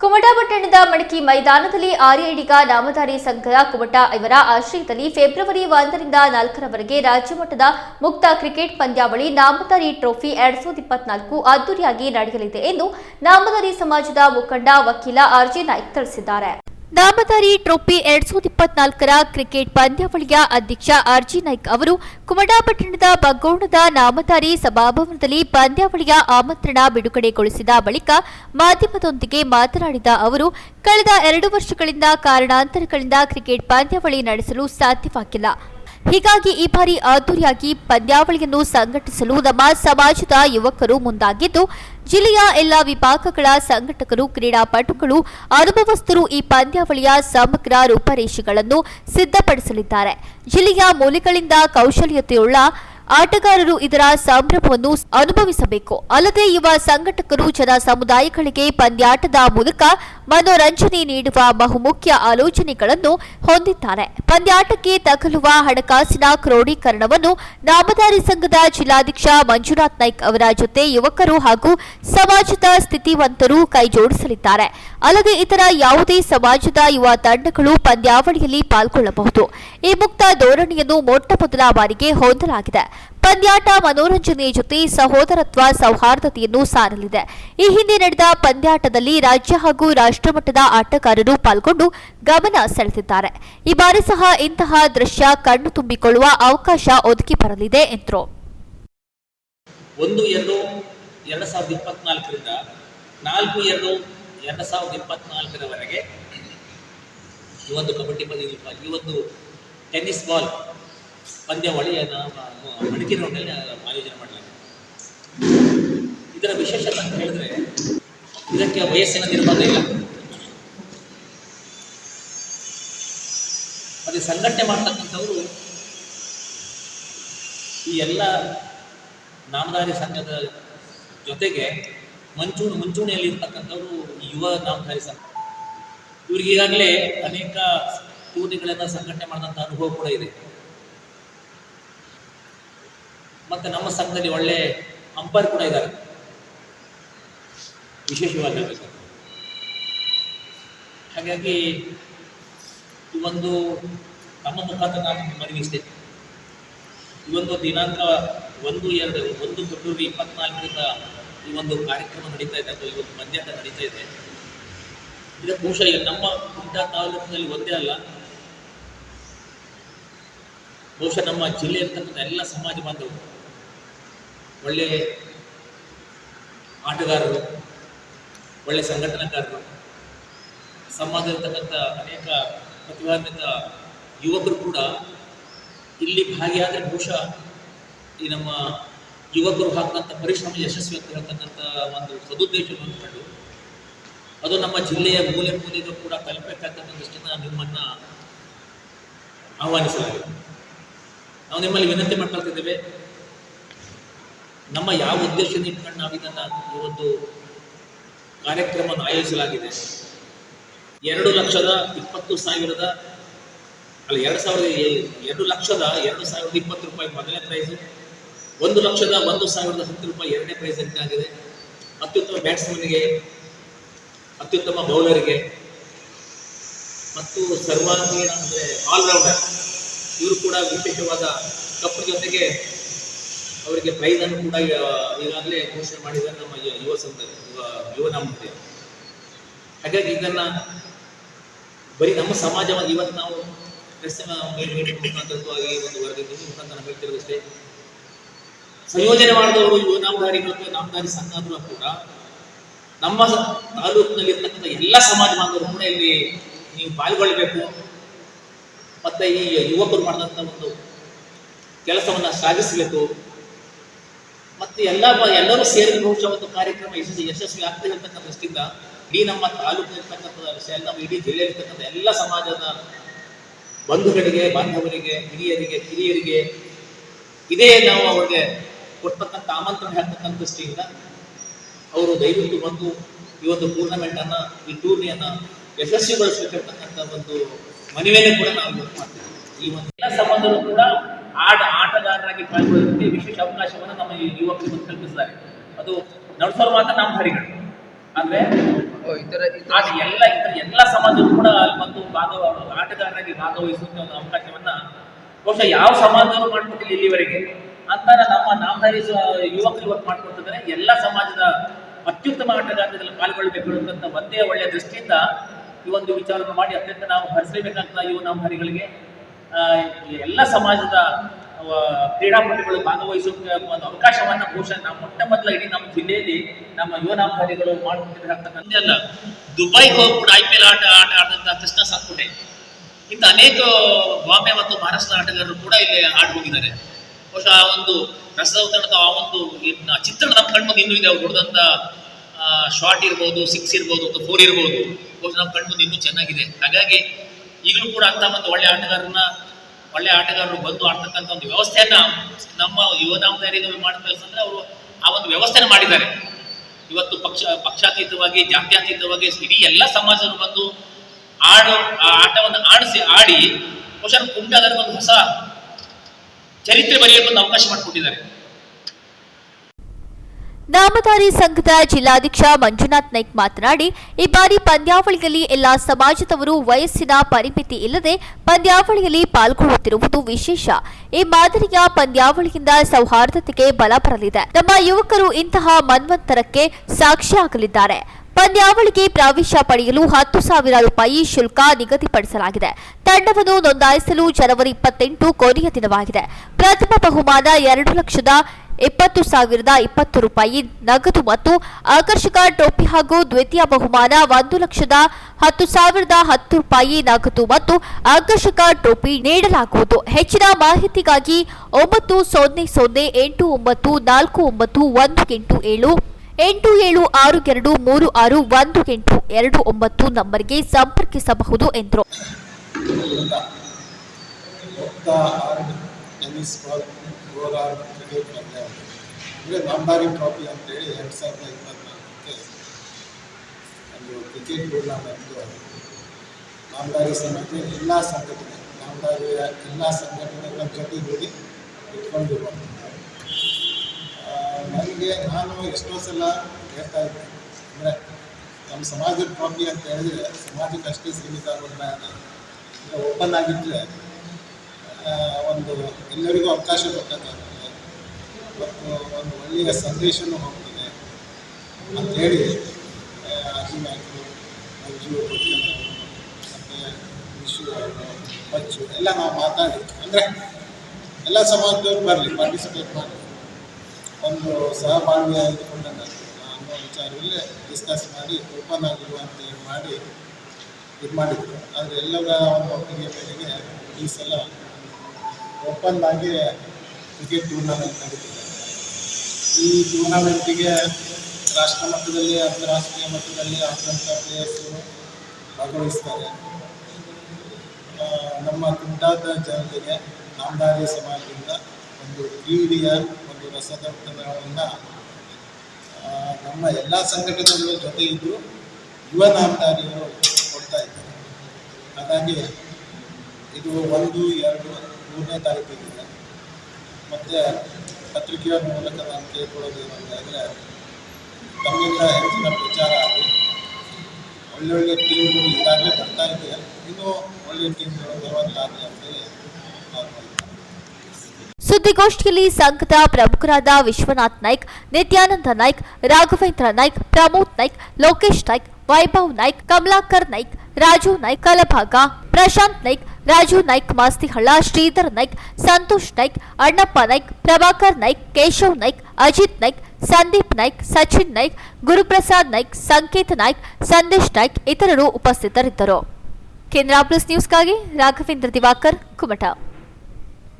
ಕುಮಟಾ ಪಟ್ಟಣದ ಮಡಕಿ ಮೈದಾನದಲ್ಲಿ ಆರ್ಯಡಿಗ ನಾಮಧಾರಿ ಸಂಘದ ಕುಮಟಾ ಇವರ ಆಶ್ರಯದಲ್ಲಿ ಫೆಬ್ರವರಿ ಒಂದರಿಂದ ನಾಲ್ಕರವರೆಗೆ ರಾಜ್ಯಮಟ್ಟದ ಮುಕ್ತ ಕ್ರಿಕೆಟ್ ಪಂದ್ಯಾವಳಿ ನಾಮಧಾರಿ ಟ್ರೋಫಿ ಎರಡ್ ಸಾವಿರದ ಇಪ್ಪತ್ನಾಲ್ಕು ಅದ್ದೂರಿಯಾಗಿ ನಡೆಯಲಿದೆ ಎಂದು ನಾಮಧಾರಿ ಸಮಾಜದ ಮುಖಂಡ ವಕೀಲ ಆರ್ಜೆ ನಾಯ್ಕ್ ತಿಳಿಸಿದ್ದಾರೆ. ನಾಮಧಾರಿ ಟ್ರೋಫಿ ಎರಡ್ ಸಾವಿರದ ಇಪ್ಪತ್ನಾಲ್ಕರ ಕ್ರಿಕೆಟ್ ಪಂದ್ಯಾವಳಿಯ ಅಧ್ಯಕ್ಷ ಆರ್ಜಿ ನಾಯ್ಕ್ ಅವರು ಕುಮಟಾಪಟ್ಟಣದ ಬಗ್ಗೋಣದ ನಾಮಧಾರಿ ಸಭಾಭವನದಲ್ಲಿ ಪಂದ್ಯಾವಳಿಯ ಆಮಂತ್ರಣ ಬಿಡುಗಡೆಗೊಳಿಸಿದ ಬಳಿಕ ಮಾಧ್ಯಮದೊಂದಿಗೆ ಮಾತನಾಡಿದ ಅವರು, ಕಳೆದ ಎರಡು ವರ್ಷಗಳಿಂದ ಕಾರಣಾಂತರಗಳಿಂದ ಕ್ರಿಕೆಟ್ ಪಂದ್ಯಾವಳಿ ನಡೆಸಲು ಸಾಧ್ಯವಾಗಿಲ್ಲ. ಹೀಗಾಗಿ ಈ ಬಾರಿ ಅದ್ದೂರಿಯಾಗಿ ಪಂದ್ಯಾವಳಿಯನ್ನು ಸಂಘಟಿಸಲು ನಮ್ಮ ಸಮಾಜದ ಯುವಕರು ಮುಂದಾಗಿದ್ದು, ಜಿಲ್ಲೆಯ ಎಲ್ಲ ವಿಭಾಗಗಳ ಸಂಘಟಕರು, ಕ್ರೀಡಾಪಟುಗಳು, ಅನುಭವಸ್ಥರು ಈ ಪಂದ್ಯಾವಳಿಯ ಸಮಗ್ರ ರೂಪರೇಷೆಗಳನ್ನು ಸಿದ್ಧಪಡಿಸಲಿದ್ದಾರೆ. ಜಿಲ್ಲೆಯ ಮೂಲೆಗಳಿಂದ ಕೌಶಲ್ಯತೆಯುಳ್ಳ ಆಟಗಾರರು ಇದರ ಸಂಭ್ರಮವನ್ನು ಅನುಭವಿಸಬೇಕು. ಅಲ್ಲದೆ ಯುವ ಸಂಘಟಕರು ಜನ ಸಮುದಾಯಗಳಿಗೆ ಪಂದ್ಯಾಟದ ಮೂಲಕ ಮನೋರಂಜನೆ ನೀಡುವ ಬಹುಮುಖ್ಯ ಆಲೋಚನೆಗಳನ್ನು ಹೊಂದಿದ್ದಾರೆ. ಪಂದ್ಯಾಟಕ್ಕೆ ತಗಲುವ ಹಣಕಾಸಿನ ಕ್ರೋಢೀಕರಣವನ್ನು ನಾಮದಾರಿ ಸಂಘದ ಜಿಲ್ಲಾಧ್ಯಕ್ಷ ಮಂಜುನಾಥ್ ನಾಯ್ಕ್ ಅವರ ಜೊತೆ ಯುವಕರು ಹಾಗೂ ಸಮಾಜದ ಸ್ಥಿತಿವಂತರು ಕೈಜೋಡಿಸಲಿದ್ದಾರೆ. ಅಲ್ಲದೆ ಇತರ ಯಾವುದೇ ಸಮಾಜದ ಯುವ ತಂಡಗಳು ಪಂದ್ಯಾವಳಿಯಲ್ಲಿ ಪಾಲ್ಗೊಳ್ಳಬಹುದು. ಈ ಮುಕ್ತ ಧೋರಣೆಯನ್ನು ಮೊಟ್ಟ ಮೊದಲ ಬಾರಿಗೆ ಹೊಂದಲಾಗಿದೆ. ಪಂದ್ಯಾಟ ಮನೋರಂಜನೆಯ ಜೊತೆ ಸಹೋದರತ್ವ, ಸೌಹಾರ್ದತೆಯನ್ನು ಸಾರಲಿದೆ. ಈ ಹಿಂದೆ ನಡೆದ ಪಂದ್ಯಾಟದಲ್ಲಿ ರಾಜ್ಯ ಹಾಗೂ ರಾಷ್ಟ್ರಮಟ್ಟದ ಆಟಗಾರರು ಪಾಲ್ಗೊಂಡು ಗಮನ ಸೆಳೆದಿದ್ದಾರೆ. ಈ ಬಾರಿ ಸಹ ಇಂತಹ ದೃಶ್ಯ ಕಣ್ಣು ತುಂಬಿಕೊಳ್ಳುವ ಅವಕಾಶ ಒದಗಿ ಬರಲಿದೆ, ಎಂದರು. ಈ ಒಂದು ಕಬಡ್ಡಿ ಈ ಒಂದು ಟೆನ್ನಿಸ್ ಬಾಲ್ ಪಂದ್ಯಾವಳಿಯನ್ನು ಮಡಿಕೆ ರೋಡ್ನಲ್ಲಿ ಆಯೋಜನೆ ಮಾಡಲಾಗಿದೆ. ಇದರ ವಿಶೇಷತೆ ಅಂತ ಹೇಳಿದ್ರೆ, ಇದಕ್ಕೆ ವಯಸ್ಸಿನ ನಿರ್ಬಂಧ ಇಲ್ಲ. ಅದೇ ಸಂಘಟನೆ ಮಾಡ್ತಕ್ಕಂಥವರು ಈ ಎಲ್ಲ ನಾಮಧಾರಿ ಸಂಘದ ಜೊತೆಗೆ ಮಂಚೂಣಿ, ಮುಂಚೂಣಿಯಲ್ಲಿ ಇರ್ತಕ್ಕಂಥವ್ರು ಯುವ ನಾಮಧಾರಿ ಸಂಘ. ಇವ್ರಿಗೆ ಈಗಾಗಲೇ ಅನೇಕ ಟೂರ್ನಿಗಳನ್ನು ಸಂಘಟನೆ ಮಾಡಿದಂಥ ಅನುಭವ ಕೂಡ ಇದೆ. ಮತ್ತೆ ನಮ್ಮ ಸಂಘದಲ್ಲಿ ಒಳ್ಳೆ ಅಂಪೈರ್ ಕೂಡ ಇದ್ದಾರೆ. ವಿಶೇಷವಾಗಿ ಹೇಳಬೇಕು ಹಾಗಾಗಿ ಈ ಒಂದು ನಮ್ಮ ಮುಖಾಂತರ ನಾನು ಮನವಿ ಇಷ್ಟೇ. ಈ ಒಂದು ದಿನಾಂಕ ಒಂದು, ಎರಡು, ಒಂದು ಫೆಬ್ರವರಿ ಇಪ್ಪತ್ನಾಲ್ಕರಿಂದ ಈ ಒಂದು ಕಾರ್ಯಕ್ರಮ ನಡೀತಾ ಇದೆ, ಅಥವಾ ಈ ಒಂದು ಮಧ್ಯಾಹ್ನ ನಡೀತಾ ಇದೆ. ಇದಕ್ಕೆ ಬಹುಶಃ ನಮ್ಮ ಕುಮಟಾ ತಾಲೂಕಿನಲ್ಲಿ ಒಂದೇ ಅಲ್ಲ. ಬಹುಶಃ ನಮ್ಮ ಜಿಲ್ಲೆಯಲ್ಲಿರ್ತಕ್ಕಂಥ ಎಲ್ಲ ಸಮಾಜ ಬಾಂಧವರು ಒಳ್ಳೆ ಆಟಗಾರರು, ಒಳ್ಳೆ ಸಂಘಟನಾಕಾರರು, ಸಮಾಜದಲ್ಲಿರ್ತಕ್ಕಂಥ ಅನೇಕ ಪ್ರತಿಭಾನ್ವಿತ ಯುವಕರು ಕೂಡ ಇಲ್ಲಿ ಭಾಗಿಯಾದರೆ ಬಹುಶಃ ಈ ನಮ್ಮ ಯುವಕರು ಹಾಕಿದಂಥ ಪರಿಶ್ರಮ ಯಶಸ್ವಿ ಅಂತ ಒಂದು ಸದುದ್ದೇಶವನ್ನು ಕಂಡು ಅದು ನಮ್ಮ ಜಿಲ್ಲೆಯ ಮೂಲೆ ಮೂಲೆಗೂ ಕೂಡ ತಲುಪಬೇಕಾಗ್ತಕ್ಕಂಥ ದೃಷ್ಟಿಯಿಂದ ನಿಮ್ಮನ್ನು ಆಹ್ವಾನಿಸಲಾಗಿದೆ. ನಾವು ನಿಮ್ಮಲ್ಲಿ ವಿನಂತಿ ಮಾಡ್ಕೊಳ್ತಿದ್ದೇವೆ ನಮ್ಮ ಯಾವ ಉದ್ದೇಶದಿಂದ ಇಟ್ಕೊಂಡು ನಾವು ಇದನ್ನು ಈ ಒಂದು ಕಾರ್ಯಕ್ರಮವನ್ನು ಆಯೋಜಿಸಲಾಗಿದೆ? ಎರಡು ಲಕ್ಷದ ಇಪ್ಪತ್ತು ಸಾವಿರದ, ಅಲ್ಲ ಎರಡು ಸಾವಿರದ ಎರಡು ಲಕ್ಷದ ಎರಡು ಸಾವಿರದ ಇಪ್ಪತ್ತು ರೂಪಾಯಿ ಮೊದಲನೇ ಪ್ರೈಸು, ಒಂದು ಲಕ್ಷದ ಒಂದು ಸಾವಿರದ ಹತ್ತು ರೂಪಾಯಿ ಎರಡನೇ ಪ್ರೈಸ್ ಆಗಿದೆ. ಅತ್ಯುತ್ತಮ ಬ್ಯಾಟ್ಸ್ಮನ್ಗೆ, ಅತ್ಯುತ್ತಮ ಬೌಲರ್ಗೆ, ಮತ್ತು ಸರ್ವಾಂಗೀಣ ಅಂದರೆ ಆಲ್ರೌಂಡರ್ ಇವರು ಕೂಡ ವಿಶೇಷವಾದ ಕಪ್ ಜೊತೆಗೆ ಅವರಿಗೆ ಪ್ರೈಸ್ ಅನ್ನು ಕೂಡ ಈಗಾಗಲೇ ಘೋಷಣೆ ಮಾಡಿದ್ದಾರೆ ನಮ್ಮ ಯುವ ಸಂಘ ಯುವ ಹಾಗಾಗಿ ಇದನ್ನ ಬರೀ ನಮ್ಮ ಸಮಾಜವಾಗಿ ಇವತ್ತು ನಾವು ಮುಖಾಂತರವಾಗಿ ಒಂದು ವರದಿ ಮುಖಾಂತರ ಹೇಳ್ತಿರೋದಷ್ಟೇ. ಸಂಯೋಜನೆ ಮಾಡಿದವರು ಯುವ ನಾಮಧಾರಿಗಳು ಅಥವಾ ನಾಮಧಾರಿ ಸಂಘ ಕೂಡ ನಮ್ಮ ತಾಲೂಕಿನಲ್ಲಿ ಇರ್ತಕ್ಕಂಥ ಎಲ್ಲ ಸಮಾಜ ಬಾಂಧವರು ಕೂಡ ಇಲ್ಲಿ ನೀವು ಪಾಲ್ಗೊಳ್ಬೇಕು ಮತ್ತೆ ಈ ಯುವಕರು ಮಾಡಿದಂಥ ಒಂದು ಕೆಲಸವನ್ನ ಮತ್ತೆ ಎಲ್ಲ ಎಲ್ಲರೂ ಸೇರಿ ಬಹುಶಃ ಒಂದು ಕಾರ್ಯಕ್ರಮ ಯಶಸ್ವಿ ಯಶಸ್ವಿ ಆಗ್ತದೆ ಅಂತಕ್ಕಂಥ ದೃಷ್ಟಿಯಿಂದ ಇಡೀ ನಮ್ಮ ತಾಲೂಕಿನರ್ತಕ್ಕಂಥ ವಿಷಯ ನಮ್ಮ ಇಡೀ ಜಿಲ್ಲೆಯಲ್ಲಿರ್ತಕ್ಕಂಥ ಎಲ್ಲ ಸಮಾಜದ ಬಂಧುಗಳಿಗೆ, ಬಾಂಧವರಿಗೆ, ಹಿರಿಯರಿಗೆ, ಕಿರಿಯರಿಗೆ ಇದೇ ನಾವು ಅವರಿಗೆ ಕೊಡ್ತಕ್ಕಂಥ ಆಮಂತ್ರಣ ಹೇಳ್ತಕ್ಕಂಥ ದೃಷ್ಟಿಯಿಂದ ಅವರು ದಯವಿಟ್ಟು ಬಂದು ಈ ಒಂದು ಟೂರ್ನಮೆಂಟ್ ಅನ್ನ ಈ ಟೂರ್ನಿಯನ್ನ ಯಶಸ್ವಿಗೊಳಿಸಬೇಕಿರ್ತಕ್ಕಂಥ ಒಂದು ಮನವಿಯನ್ನು ಕೂಡ ನಾವು ಮಾಡ್ತೀವಿ. ಈ ಒಂದು ಎಲ್ಲ ಸಂಬಂಧಗಳು ಕೂಡ ಆಟ ಆಟಗಾರರಾಗಿ ಪಾಲ್ಗೊಳ್ಳೋದಕ್ಕೆ ವಿಶೇಷ ಅವಕಾಶವನ್ನು ನಮ್ಮ ಈ ಯುವಕರಿಗೆ ಬಂದು ಕಲ್ಪಿಸಿದ್ದಾರೆ ಅದು ನಡೆಸೋರು ಮಾತ್ರ ನಾಮಧಾರಿಗಳು ಅಂದ್ರೆ ಓ, ಈ ತರ ಈ ತರ ಆಗ ಎಲ್ಲ ಇತರ ಎಲ್ಲ ಸಮಾಜದ ಕೂಡ ಅಲ್ಲಿ ಬಂದು ಭಾಗವ ಆಟಗಾರರಾಗಿ ಭಾಗವಹಿಸುವಂತ ಒಂದು ಅವಕಾಶವನ್ನ ಬಹುಶಃ ಯಾವ ಸಮಾಜದವರು ಮಾಡ್ಕೊಟ್ಟಿಲ್ಲ ಇಲ್ಲಿವರೆಗೆ. ಅಂತಾರ ನಮ್ಮ ನಾಮಧಾರಿ ಯುವಕರು ಇವತ್ತು ಮಾಡ್ಕೊಡ್ತಿದ್ದಾರೆ ಎಲ್ಲ ಸಮಾಜದ ಅತ್ಯುತ್ತಮ ಆಟಗಾರರಲ್ಲಿ ಪಾಲ್ಗೊಳ್ಳಬೇಕು ಅಂತ ಒಂದೇ ಒಳ್ಳೆಯ ದೃಷ್ಟಿಯಿಂದ ಈ ಒಂದು ವಿಚಾರವನ್ನು ಮಾಡಿ ಅತ್ಯಂತ ನಾವು ಹರಿಸಲೇಬೇಕಂತ ಯುವ ನಾಮಧಾರಿಗಳಿಗೆ ಎಲ್ಲ ಸಮಾಜದ ಕ್ರೀಡಾಪಟುಗಳು ಭಾಗವಹಿಸೋಕೆ ಒಂದು ಅವಕಾಶವನ್ನ ಬಹುಶಃ ನಾವು ಮೊಟ್ಟ ಮೊದಲ ಇಡೀ ನಮ್ಮ ಜಿಲ್ಲೆಯಲ್ಲಿ ನಮ್ಮ ಯುವ ನಾಮಧಾರಿಗಳು ದುಬೈ ಅಲ್ಲ ದುಬೈಗೆ ಹೋಗಿ ಕೂಡ ಐ ಪಿ ಎಲ್ ಆಟ ಆಟ ಆಡಿದಂಥ ಕೃಷ್ಣ ಸಾಕುಟೆ ಇಂಥ ಅನೇಕ ಬಾಂಬೆ ಮತ್ತು ಮಹಾರಾಷ್ಟ್ರ ಆಟಗಾರರು ಕೂಡ ಇಲ್ಲಿ ಆಡಿ ಹೋಗಿದ್ದಾರೆ. ಬಹುಶಃ ಆ ಒಂದು ರಸದೌತಣದ ಆ ಒಂದು ಚಿತ್ರಣ ನಮ್ಮ ಕಣ್ಮುಂದೆ ಇನ್ನೂ ಇದೆ, ಅವ್ರು ಹೊಡೆದಂತ ಶಾರ್ಟ್ ಇರ್ಬೋದು ಸಿಕ್ಸ್ ಇರ್ಬೋದು ಅಥವಾ ಫೋರ್ ಇರ್ಬೋದು. ಬಹುಶಃ ನಮ್ಮ ಕಣ್ಮುಂದೆ ಇನ್ನೂ ಚೆನ್ನಾಗಿದೆ. ಹಾಗಾಗಿ ಈಗಲೂ ಕೂಡ ಅಂತ ಒಂದು ಒಳ್ಳೆ ಆಟಗಾರರನ್ನ, ಒಳ್ಳೆ ಆಟಗಾರರು ಬಂದು ಆಡ್ತಕ್ಕಂಥ ಒಂದು ವ್ಯವಸ್ಥೆಯನ್ನ ನಮ್ಮ ಯುವ ನಾಮಧಾರಿಗಳು ಅಂದ್ರೆ ಅವರು ಆ ಒಂದು ವ್ಯವಸ್ಥೆನ ಮಾಡಿದ್ದಾರೆ. ಇವತ್ತು ಪಕ್ಷ, ಪಕ್ಷಾತೀತವಾಗಿ, ಜಾತ್ಯಾತೀತವಾಗಿ ಇಡೀ ಎಲ್ಲ ಸಮಾಜವನ್ನು ಬಂದು ಆಡು, ಆ ಆಟವನ್ನು ಆಡಿಸಿ, ಆಡಿ ಬಹುಶಃ ಕುಂಟಾದರ ಒಂದು ಹೊಸ ಚರಿತ್ರೆ ಬರೆಯಲು ಒಂದು ಅವಕಾಶ ಮಾಡಿಕೊಟ್ಟಿದ್ದಾರೆ. ನಾಮಧಾರಿ ಸಂಘದ ಜಿಲ್ಲಾಧ್ಯಕ್ಷ ಮಂಜುನಾಥ್ ನಾಯ್ಕ್ ಮಾತನಾಡಿ, ಈ ಬಾರಿ ಪಂದ್ಯಾವಳಿಯಲ್ಲಿ ಎಲ್ಲಾ ಸಮಾಜದವರು ವಯಸ್ಸಿನ ಪರಿಮಿತಿ ಇಲ್ಲದೆ ಪಂದ್ಯಾವಳಿಯಲ್ಲಿ ಪಾಲ್ಗೊಳ್ಳುತ್ತಿರುವುದು ವಿಶೇಷ. ಈ ಮಾದರಿಯ ಪಂದ್ಯಾವಳಿಯಿಂದ ಸೌಹಾರ್ದತೆಗೆ ಬಲ ಬರಲಿದೆ. ನಮ್ಮ ಯುವಕರು ಇಂತಹ ಮನ್ವಂತರಕ್ಕೆ ಸಾಕ್ಷಿಯಾಗಲಿದ್ದಾರೆ. ಪಂದ್ಯಾವಳಿಗೆ ಪ್ರವೇಶ ಪಡೆಯಲು ಹತ್ತು ಸಾವಿರ ರೂಪಾಯಿ ಶುಲ್ಕ ನಿಗದಿಪಡಿಸಲಾಗಿದೆ. ತಂಡವನ್ನು ನೋಂದಾಯಿಸಲು ಜನವರಿ ಇಪ್ಪತ್ತೆಂಟು ಕೊನೆಯ ದಿನವಾಗಿದೆ. ಪ್ರಥಮ ಬಹುಮಾನ ಎರಡು ಲಕ್ಷದ ಇಪ್ಪತ್ತು ಸಾವಿರದ ಇಪ್ಪತ್ತು ರೂಪಾಯಿ ನಗದು ಮತ್ತು ಆಕರ್ಷಕ ಟ್ರೋಫಿ ಹಾಗೂ ದ್ವಿತೀಯ ಬಹುಮಾನ ಒಂದು ಲಕ್ಷದ ಹತ್ತು ಸಾವಿರದ ಹತ್ತು ರೂಪಾಯಿ ನಗದು ಮತ್ತು ಆಕರ್ಷಕ ಟ್ರೋಫಿ ನೀಡಲಾಗುವುದು. ಹೆಚ್ಚಿನ ಮಾಹಿತಿಗಾಗಿ ಒಂಬತ್ತು ಸೊನ್ನೆ ಸೊನ್ನೆ ಎಂಟು ಒಂಬತ್ತು ನಾಲ್ಕು ಒಂಬತ್ತು ಒಂದು ಎಂಟು ಏಳು ಎಂಟು ಏಳು ಆರು ಎರಡು ಮೂರು ಆರು ಒಂದು ಎಂಟು ಎರಡು ಒಂಬತ್ತು ನಂಬರ್ಗೆ ಸಂಪರ್ಕಿಸಬಹುದು ಎಂದರು. ಇಲ್ಲ ಆರ್ಡ್ ಕ್ರಿಕೆಟ್ ಅಂದರೆ ನಾಂದಾರಿ ಟ್ರಾಫಿ ಅಂತೇಳಿ ಎರಡು ಸಾವಿರದ ಇಪ್ಪತ್ನಾಲ್ಕಕ್ಕೆ ಒಂದು ಕ್ರಿಕೆಟ್ ಟೂರ್ನಮೆಂಟು ನಾಮದಾರಿ ಸಮಿತಿ ಎಲ್ಲ ಸಂಘಟನೆ ನಾಮದಾರಿಯ ಎಲ್ಲ ಸಂಘಟನೆಗಳ ಜೊತೆಗೂಡಿ ಇಟ್ಕೊಂಡಿರುವಂಥ ನನಗೆ ನಾನು ಎಷ್ಟೋ ಸಲ ಹೇಳ್ತಾ ಇದ್ದೆ. ಅಂದರೆ ನಮ್ಮ ಸಮಾಜದ ಟ್ರಾಫಿ ಅಂತ ಹೇಳಿದ್ರೆ ಸಮಾಜಕ್ಕೆ ಅಷ್ಟೇ ಸೀಮಿತ ಆಗೋದಿಲ್ಲ ಓಪನ್ ಆಗಿದ್ದರೆ ಒಂದು ಎಲ್ಲರಿಗೂ ಅವಕಾಶ ಮತ್ತು ಒಂದು ಒಳ್ಳೆಯ ಸಂದೇಶನೂ ಹೋಗ್ತದೆ ಅಂಥೇಳಿ ಅರ್ಜುನ್ ಆಯಿತು ಮಂಜು ಮತ್ತು ವಿಶು ಆಯಿತು ಬಚ್ಚು ಎಲ್ಲ ನಾವು ಮಾತಾಡಿ, ಅಂದರೆ ಎಲ್ಲ ಸಮಾಜದವ್ರು ಬರಲಿ ಪಾರ್ಟಿಸಿಪೇಟ್ ಮಾಡಿ. ಒಂದು ಸಹಬಾಳ್ವೆ ಆಯ್ದುಕೊಂಡಂಗೆ ಅನ್ನೋ ವಿಚಾರದಲ್ಲಿ ಡಿಸ್ಕಸ್ ಮಾಡಿ ಓಪನ್ ಆಗಿರುವಂತೆ ಹೇಳಿ ಮಾಡಿ, ಇದು ಮಾಡಿದ್ರು. ಆದರೆ ಎಲ್ಲರ ಒಂದು ಒಪ್ಪಿಗೆ ಮೇರೆಗೆ ಈ ಸಲ ಓಪನ್ ಆಗಿ ಕ್ರಿಕೆಟ್ ಟೂರ್ನಮೆಂಟ್ ನಡೀತಿದೆ. ಈ ಟೂರ್ನಮೆಂಟಿಗೆ ರಾಷ್ಟ್ರ ಮಟ್ಟದಲ್ಲಿ, ಅಂತಾರಾಷ್ಟ್ರೀಯ ಮಟ್ಟದಲ್ಲಿ ಆದಂಥ ಪ್ಲೇಯರ್ಸು ಭಾಗವಹಿಸ್ತಾರೆ. ನಮ್ಮ ಕುಂಟಾದ ಜನತೆಗೆ ನಾಮಧಾರಿ ಸಮಾಜದಿಂದ ಒಂದು ಕ್ರೀಡೆಯ ಒಂದು ರಸದೌತಣವನ್ನು ನಮ್ಮ ಎಲ್ಲ ಸಂಘಟನೆಗಳ ಜೊತೆ ಇದ್ದು ಯುವ ನಾಮಧಾರಿಯರು ಕೊಡ್ತಾ ಇದ್ದಾರೆ. ಹಾಗಾಗಿ ಇದು ಒಂದು, ಎರಡು ಮೂರನೇ ತಾರೀಕಿಗಿದೆ ಮತ್ತು ಪತ್ರಿಕೆಯ ಮೂಲಕ ನಾನು ಕೇಳ್ಕೊಳ್ಳೋದು ಏನಂತಂದರೆ ತಮ್ಮಿಂದ ಹೆಚ್ಚಿನ ಪ್ರಚಾರ ಆಗಿ ಒಳ್ಳೊಳ್ಳೆ ಟೀಮ್ಗಳು ಈಗಾಗಲೇ ಬರ್ತಾ ಇದೆ ಇನ್ನೂ ಒಳ್ಳೆಯ ಟೀಮ್ಗಳು ಬರುವಂತಾಗಲಿ ಅಂತೇಳಿ ನಾನು. ಸುದ್ದಿಗೋಷ್ಠಿಯಲ್ಲಿ ಸಂಘದ ಪ್ರಮುಖರಾದ ವಿಶ್ವನಾಥ್ ನಾಯ್ಕ್, ನಿತ್ಯಾನಂದ ನಾಯ್ಕ್, ರಾಘವೇಂದ್ರ ನಾಯ್ಕ್, ಪ್ರಮೋದ್ ನಾಯ್ಕ್, ಲೋಕೇಶ್ ನಾಯ್ಕ್ ವೈಭವ್ ನಾಯ್ಕ್, ಕಮಲಾಕರ್ ನಾಯ್ಕ್, ರಾಜು ನಾಯ್ಕ್, ಕಲಭಾಗ, ಪ್ರಶಾಂತ್ ನಾಯ್ಕ್, ರಾಜು ನಾಯ್ಕ್, ಮಾಸ್ತಿಹಳ್ಳ, ಶ್ರೀಧರ್ ನಾಯ್ಕ್, ಸಂತೋಷ್ ನಾಯ್ಕ್, ಅಣ್ಣಪ್ಪ ನಾಯ್ಕ್, ಪ್ರಭಾಕರ್ ನಾಯ್ಕ್, ಕೇಶವ್ ನಾಯ್ಕ್, ಅಜಿತ್ ನಾಯ್ಕ್, ಸಂದೀಪ್ ನಾಯ್ಕ್, ಸಚಿನ್ ನಾಯ್ಕ್, ಗುರುಪ್ರಸಾದ್ ನಾಯ್ಕ್, ಸಂಕೇತ್ ನಾಯ್ಕ್, ಸಂದೇಶ್ ನಾಯ್ಕ್ ಇತರರು ಉಪಸ್ಥಿತರಿದ್ದರು. ಕೇಂದ್ರ ಪ್ಲಸ್ ನ್ಯೂಸ್ಗಾಗಿ ರಾಘವೇಂದ್ರ ದಿವಾಕರ್, ಕುಮಟಾ.